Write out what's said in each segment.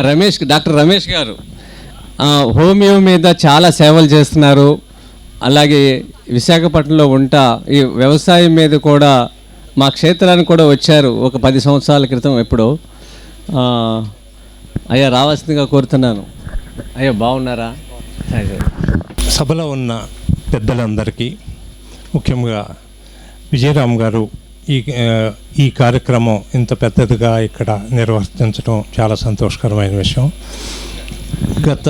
Ramesh doctor Ramesh గారు homeo మీద చాలా సేవలు చేస్తున్నారు. అలాగే విశాఖపట్నంలో ఉంటా ఈ వ్యవసాయం మీద కూడా మా క్షేత్రానికి కూడా వచ్చారు ఒక పది సంవత్సరాల క్రితం ఎప్పుడో. అయ్యా రావాల్సిందిగా కోరుతున్నాను. అయ్యా బాగున్నారా? సభలో ఉన్న పెద్దలందరికీ ముఖ్యంగా విజయరామ్ గారు ఈ ఈ కార్యక్రమం ఇంత పెద్దదిగా ఇక్కడ నిర్వర్తించడం చాలా సంతోషకరమైన విషయం. గత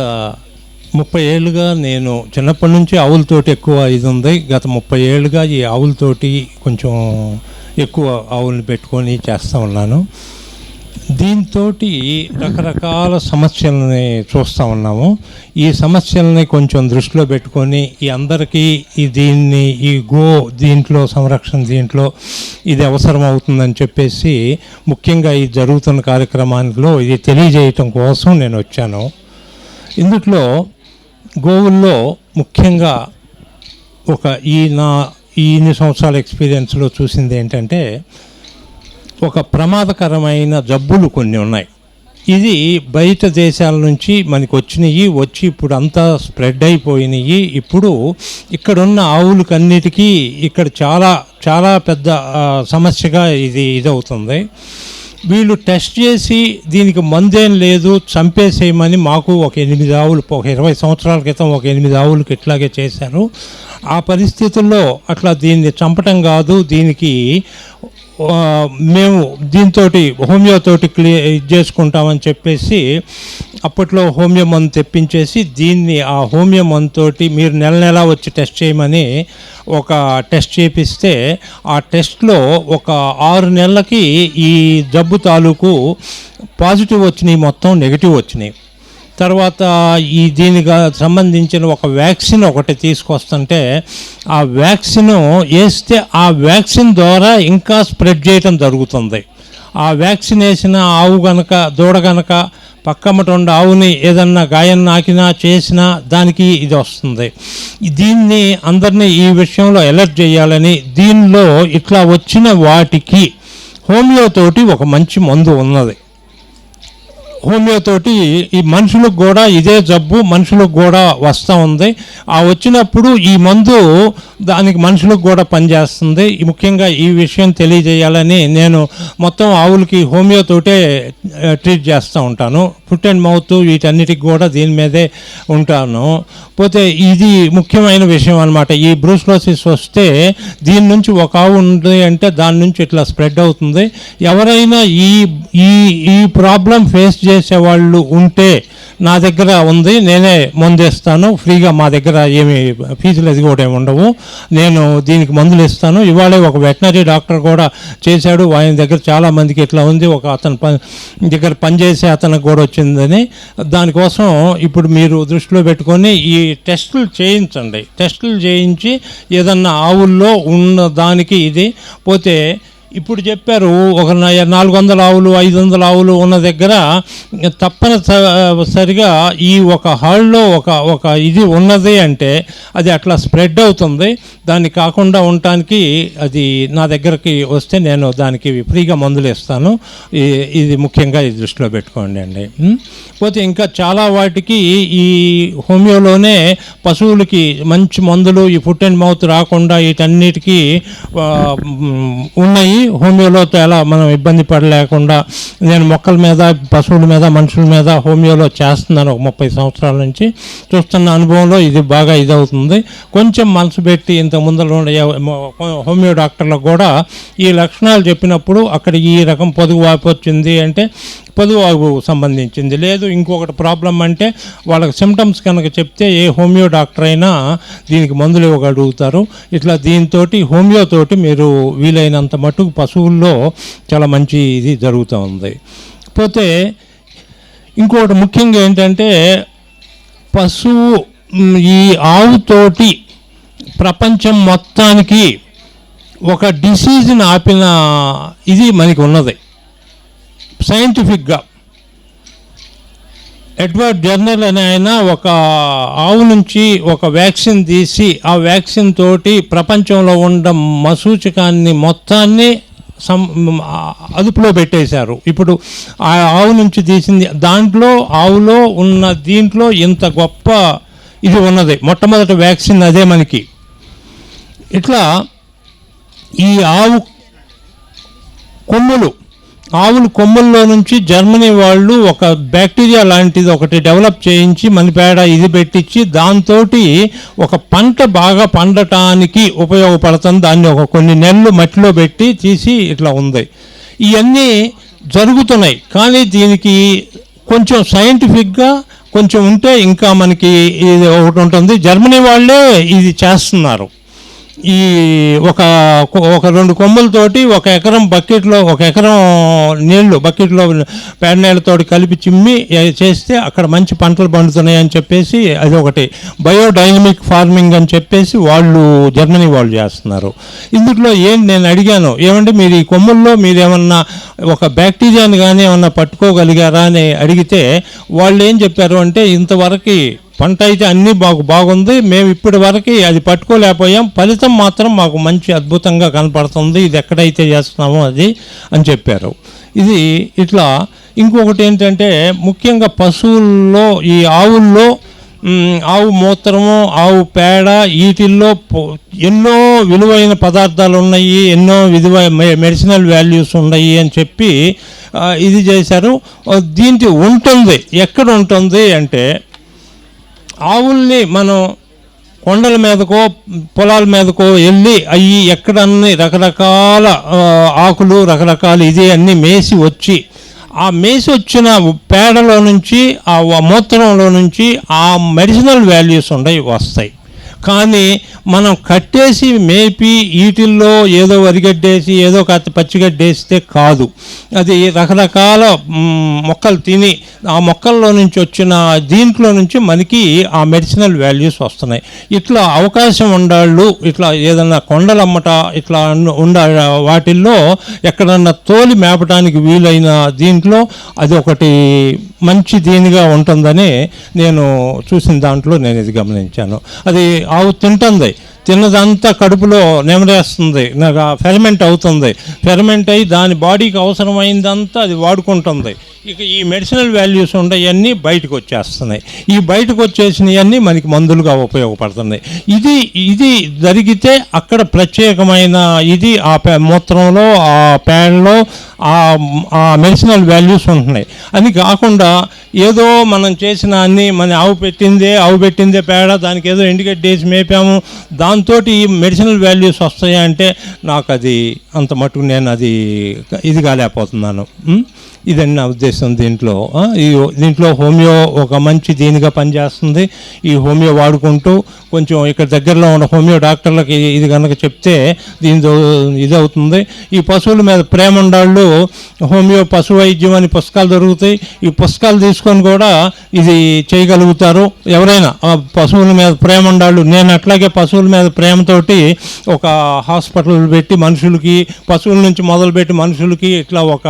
ముప్పై ఏళ్ళుగా నేను చిన్నప్పటి నుంచి ఆవులతోటి ఎక్కువ ఇది ఉంది. గత ముప్పై ఏళ్ళుగా ఈ ఆవులతోటి కొంచెం ఎక్కువ ఆవుల్ని పెట్టుకొని చేస్తూ ఉన్నాను. దీంతో రకరకాల సమస్యలని చూస్తూ ఉన్నాము. ఈ సమస్యలని కొంచెం దృష్టిలో పెట్టుకొని ఈ అందరికీ ఈ దీన్ని ఈ గో దీంట్లో సంరక్షణ దీంట్లో ఇది అవసరం అవుతుందని చెప్పేసి ముఖ్యంగా ఈ జరుగుతున్న కార్యక్రమానిలో ఇది తెలియజేయటం కోసం నేను వచ్చాను. ఇందుట్లో గోవుల్లో ముఖ్యంగా ఒక ఈ నా ఈ ఇన్ని సంవత్సరాల ఎక్స్పీరియన్స్లో చూసింది ఏంటంటే ఒక ప్రమాదకరమైన జబ్బులు కొన్ని ఉన్నాయి. ఇది బయట దేశాల నుంచి మనకు వచ్చినాయి వచ్చి ఇప్పుడు అంతా స్ప్రెడ్ అయిపోయినాయి. ఇప్పుడు ఇక్కడున్న ఆవులకన్నిటికీ ఇక్కడ చాలా చాలా పెద్ద సమస్యగా ఇది ఇదవుతుంది. వీళ్ళు టెస్ట్ చేసి దీనికి మందేం లేదు చంపేసేయమని మాకు ఒక ఎనిమిది ఆవులు ఒక ఇరవై సంవత్సరాల క్రితం ఒక ఎనిమిది ఆవులకి ఇట్లాగే చేశారు. ఆ పరిస్థితుల్లో అట్లా దీన్ని చంపటం కాదు దీనికి మేము దీంతో హోమియోతోటి క్లియర్ ఇది చేసుకుంటామని చెప్పేసి అప్పట్లో హోమియో మందు తెప్పించేసి దీన్ని ఆ హోమియో మందుతోటి మీరు నెల నెల వచ్చి టెస్ట్ చేయమని ఒక టెస్ట్ చేపిస్తే ఆ టెస్ట్లో ఒక ఆరు నెలలకి ఈ జబ్బు తాలూకు పాజిటివ్ వచ్చినాయి మొత్తం నెగిటివ్ వచ్చినాయి. తర్వాత ఈ దీనికి సంబంధించిన ఒక వ్యాక్సిన్ ఒకటి తీసుకొస్తుంటే ఆ వ్యాక్సిన్ వేస్తే ఆ వ్యాక్సిన్ ద్వారా ఇంకా స్ప్రెడ్ చేయటం జరుగుతుంది. ఆ వ్యాక్సిన్ వేసిన ఆవు గనక దూడ గనక పక్కమ్మట ఆవుని ఏదన్నా గాయం నాకినా చేసినా దానికి ఇది వస్తుంది. దీన్ని అందరినీ ఈ విషయంలో అలర్ట్ చేయాలని దీనిలో ఇట్లా వచ్చిన వాటికి హోమియోతోటి ఒక మంచి మందు ఉన్నది. హోమియోతోటి ఈ మనుషులకు కూడా ఇదే జబ్బు మనుషులకు కూడా వస్తూ ఉంది. ఆ వచ్చినప్పుడు ఈ మందు దానికి మనుషులకు కూడా పనిచేస్తుంది. ముఖ్యంగా ఈ విషయం తెలియజేయాలని నేను మొత్తం ఆవులకి హోమియోతోటే ట్రీట్ చేస్తూ ఉంటాను. ఫుట్ అండ్ మౌత్ వీటన్నిటికి కూడా దీని మీదే ఉంటాను. పోతే ఇది ముఖ్యమైన విషయం అనమాట ఈ బ్రూస్లోసిస్ వస్తే దీని నుంచి ఒక ఆవు ఉంది అంటే దాని నుంచి ఇట్లా స్ప్రెడ్ అవుతుంది. ఎవరైనా ఈ ఈ ఈ ప్రాబ్లం ఫేస్ చేసే వాళ్ళు ఉంటే నా దగ్గర ఉంది నేనే మందేస్తాను ఫ్రీగా మా దగ్గర ఏమి ఫీజులు అది కూడా ఏమి ఉండవు. నేను దీనికి మందులు ఇస్తాను. ఇవాళే ఒక వెటనరీ డాక్టర్ కూడా చేశాడు. ఆయన దగ్గర చాలా మందికి ఇట్లా ఉంది. ఒక అతను పని దగ్గర పనిచేసే అతనికి కూడా వచ్చిందని. దానికోసం ఇప్పుడు మీరు దృష్టిలో పెట్టుకొని ఈ టెస్టులు చేయించండి. టెస్టులు చేయించి ఏదన్నా ఆవుల్లో ఉన్న దానికి ఇది పోతే ఇప్పుడు చెప్పారు ఒక నాలుగు వందల ఆవులు ఐదు వందల ఆవులు ఉన్న దగ్గర తప్పనిసరిగా ఈ ఒక హాల్లో ఒక ఒక ఇది ఉన్నది అంటే అది అట్లా స్ప్రెడ్ అవుతుంది. దాన్ని కాకుండా ఉండటానికి అది నా దగ్గరికి వస్తే నేను దానికి ఫ్రీగా మందులు ఇస్తాను. ఈ- ఇది ముఖ్యంగా ఇది దృష్టిలో పెట్టుకోండి అండి. పోతే ఇంకా చాలా వాటికి ఈ హోమియోలోనే పశువులకి మంచి మందులు ఈ ఫుట్ అండ్ మౌత్ రాకుండా వీటన్నిటికీ ఉన్నాయి. ఉన్నాయి హోమియోలోతో ఎలా మనం ఇబ్బంది పడలేకుండా నేను మొక్కల మీద పశువుల మీద మనుషుల మీద హోమియోలో చేస్తున్నాను ఒక ముప్పై సంవత్సరాల నుంచి. చూస్తున్న అనుభవంలో ఇది బాగా ఇదవుతుంది. కొంచెం మనసు పెట్టి ఇంత ముందర ఉండే హోమియో డాక్టర్లకు కూడా ఈ లక్షణాలు చెప్పినప్పుడు అక్కడ ఈ రకం పొదుగు వాపు వచ్చింది అంటే పొదుగు సంబంధించింది. లేదు ఇంకొకటి ప్రాబ్లం అంటే వాళ్ళకి సిమ్టమ్స్ కనుక చెప్తే ఏ హోమియో డాక్టర్ అయినా దీనికి మందులు ఇవ్వగలుగుతారు. ఇట్లా దీంతో హోమియోతోటి మీరు వీలైనంత మటుకు పశువుల్లో చాలా మంచి ఇది జరుగుతూ ఉంది. పోతే ఇంకొకటి ముఖ్యంగా ఏంటంటే పశువు ఈ ఆవుతోటి ప్రపంచం మొత్తానికి ఒక డిసీజ్ని ఆపిన ఇది మనకి ఉన్నది. సైంటిఫిక్గా ఎడ్వర్డ్ జర్నల్ అనే ఆయన ఒక ఆవు నుంచి ఒక వ్యాక్సిన్ తీసి ఆ వ్యాక్సిన్ తోటి ప్రపంచంలో ఉన్న మసూచకాన్ని మొత్తాన్ని సం అదుపులో పెట్టేశారు. ఇప్పుడు ఆ ఆవు నుంచి తీసింది దాంట్లో ఆవులో ఉన్న దీంట్లో ఇంత గొప్ప ఇది ఉన్నది. మొట్టమొదటి వ్యాక్సిన్ అదే మనకి. ఇట్లా ఈ ఆవు కొమ్ములు ఆవుల కొమ్ముల్లో నుంచి జర్మనీ వాళ్ళు ఒక బ్యాక్టీరియా లాంటిది ఒకటి డెవలప్ చేయించి మన పేడ ఇది పెట్టించి దాంతో ఒక పంట బాగా పండటానికి ఉపయోగపడుతుంది. దాన్ని ఒక కొన్ని నెలలు మట్టిలో పెట్టి తీసి ఇట్లా ఉంది. ఇవన్నీ జరుగుతున్నాయి. కానీ దీనికి కొంచెం సైంటిఫిక్గా కొంచెం ఉంటే ఇంకా మనకి ఇది ఒకటి ఉంటుంది. జర్మనీ వాళ్ళే ఇది చేస్తున్నారు. ఈ ఒక ఒక రెండు కొమ్ములతోటి ఒక ఎకరం బకెట్లో ఒక ఎకరం నీళ్ళు బకెట్లో పేడ నీళ్ళతోటి కలిపి చిమ్మి చేస్తే అక్కడ మంచి పంటలు పండుతున్నాయి అని చెప్పేసి అది ఒకటి బయోడైనమిక్ ఫార్మింగ్ అని చెప్పేసి వాళ్ళు జర్మనీ వాళ్ళు చేస్తున్నారు. ఇందులో ఏం నేను అడిగాను ఏమంటే మీరు ఈ కొమ్ముల్లో మీరు ఏమన్నా ఒక బ్యాక్టీరియాని కానీ ఏమన్నా పట్టుకోగలిగారా అని అడిగితే వాళ్ళు ఏం చెప్పారు అంటే ఇంతవరకు పంట అయితే అన్నీ మాకు బాగుంది. మేము ఇప్పటి వరకు అది పట్టుకోలేకపోయాం. ఫలితం మాత్రం మాకు మంచి అద్భుతంగా కనపడుతుంది. ఇది ఎక్కడైతే చేస్తున్నామో అది అని చెప్పారు. ఇది ఇట్లా ఇంకొకటి ఏంటంటే ముఖ్యంగా పశువుల్లో ఈ ఆవుల్లో ఆవు మూత్రము ఆవు పేడ వీటిల్లో ఎన్నో విలువైన పదార్థాలు ఉన్నాయి. ఎన్నో విలువ మెడిసినల్ వాల్యూస్ ఉన్నాయి అని చెప్పి ఇది చేశారు. దీనికి ఉంటుంది. ఎక్కడ ఉంటుంది అంటే ఆవుల్ని మనం కొండల మీదకో పొలాల మీదకో వెళ్ళి అవి ఎక్కడన్నీ రకరకాల ఆకులు రకరకాల ఇది అన్నీ మేసి వచ్చి ఆ మేసి వచ్చిన పేడలో నుంచి ఆ మూత్రంలో నుంచి ఆ మెడిసినల్ వాల్యూస్ ఉండవు వస్తాయి. కానీ మనం కట్టేసి మేపి వీటిల్లో ఏదో వరిగడ్డేసి ఏదో పచ్చిగడ్డేస్తే కాదు. అది రకరకాల మొక్కలు తిని ఆ మొక్కల్లో నుంచి వచ్చిన దీంట్లో నుంచి మనకి ఆ మెడిసినల్ వాల్యూస్ వస్తున్నాయి. ఇట్లా అవకాశం ఉండాళ్ళు ఇట్లా ఏదన్నా కొండలమ్మట ఇట్లా అన్న- ఉండ వాటిల్లో ఎక్కడన్నా తోలి మేపటానికి వీలైన దీంట్లో అది ఒకటి మంచి దీనిగా ఉంటుందని నేను చూసిన దాంట్లో నేను ఇది గమనించాను. అది ఆవు తింటుంది. తిన్నదంతా కడుపులో నెమరేస్తుంది. నాకు ఫెర్మెంట్ అవుతుంది. ఫెర్మెంట్ అయ్యి దాని బాడీకి అవసరమైందంతా అది వాడుకుంటుంది. ఇక ఈ మెడిసినల్ వాల్యూస్ ఉండేవన్నీ బయటకు వచ్చేస్తున్నాయి ఈ బయటకు వచ్చేసినవన్నీ మనకి మందులుగా ఉపయోగపడుతున్నాయి. ఇది ఇది జరిగితే అక్కడ ప్రత్యేకమైన ఇది ఆ మూత్రంలో ఆ పేడలో ఆ ఆ మెడిసినల్ వాల్యూస్ ఉంటున్నాయి. అని కాకుండా ఏదో మనం చేసిన అన్ని మన ఆవు పెట్టిందే ఆవు పెట్టిందే పేడ దానికి ఏదో ఎండిగడ్డి వేసి మేపాము దాంతో ఈ మెడిసినల్ వాల్యూస్ వస్తాయంటే నాకు అది అంత మటుకు నేను అది ఇది కాలేకపోతున్నాను ఇదని నా ఉద్దేశం దీంట్లో. ఈ దీంట్లో హోమియో ఒక మంచి దీనిగా పనిచేస్తుంది. ఈ హోమియో వాడుకుంటూ కొంచెం ఇక్కడ దగ్గరలో ఉన్న హోమియో డాక్టర్లకి ఇది కనుక చెప్తే దీంతో ఇది అవుతుంది ఈ పశువుల మీద ప్రేమ ఉండాళ్ళు హోమియో పశు వైద్యం అని పుస్తకాలు దొరుకుతాయి. ఈ పుస్తకాలు తీసుకొని కూడా ఇది చేయగలుగుతారు. ఎవరైనా పశువుల మీద ప్రేమ ఉండాళ్ళు నేను అట్లాగే పశువుల మీద ప్రేమతోటి ఒక హాస్పిటల్ పెట్టి మనుషులకి పశువుల నుంచి మొదలుపెట్టి మనుషులకి ఇట్లా ఒక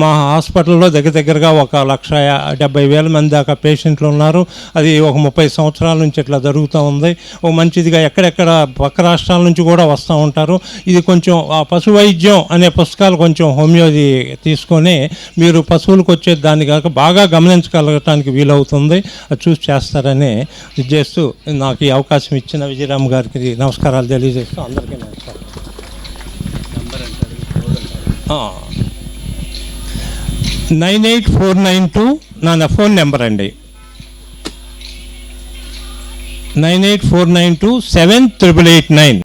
మా హాస్పిటల్లో దగ్గర దగ్గరగా ఒక లక్ష డెబ్బై వేల మంది దాకా పేషెంట్లు ఉన్నారు. అది ఒక ముప్పై సంవత్సరాల నుంచి ఇట్లా జరుగుతూ ఉంది. ఒక మంచిదిగా ఎక్కడెక్కడ పక్క రాష్ట్రాల నుంచి కూడా వస్తూ ఉంటారు. ఇది కొంచెం ఆ పశు వైద్యం అనే పుస్తకాలు కొంచెం హోమియోది తీసుకొని మీరు పశువులకు వచ్చే దాన్ని కాక బాగా గమనించగలగటానికి వీలవుతుంది. అది చూసి చేస్తారని ఇది చేస్తూ నాకు ఈ అవకాశం ఇచ్చిన విజయరామ్ గారికి నమస్కారాలు తెలియజేస్తూ అందరికీ నమస్కారం. Nine eight four nine two నా ఫోన్ నెంబర్ అండి. Nine eight four nine two seven triple eight nine.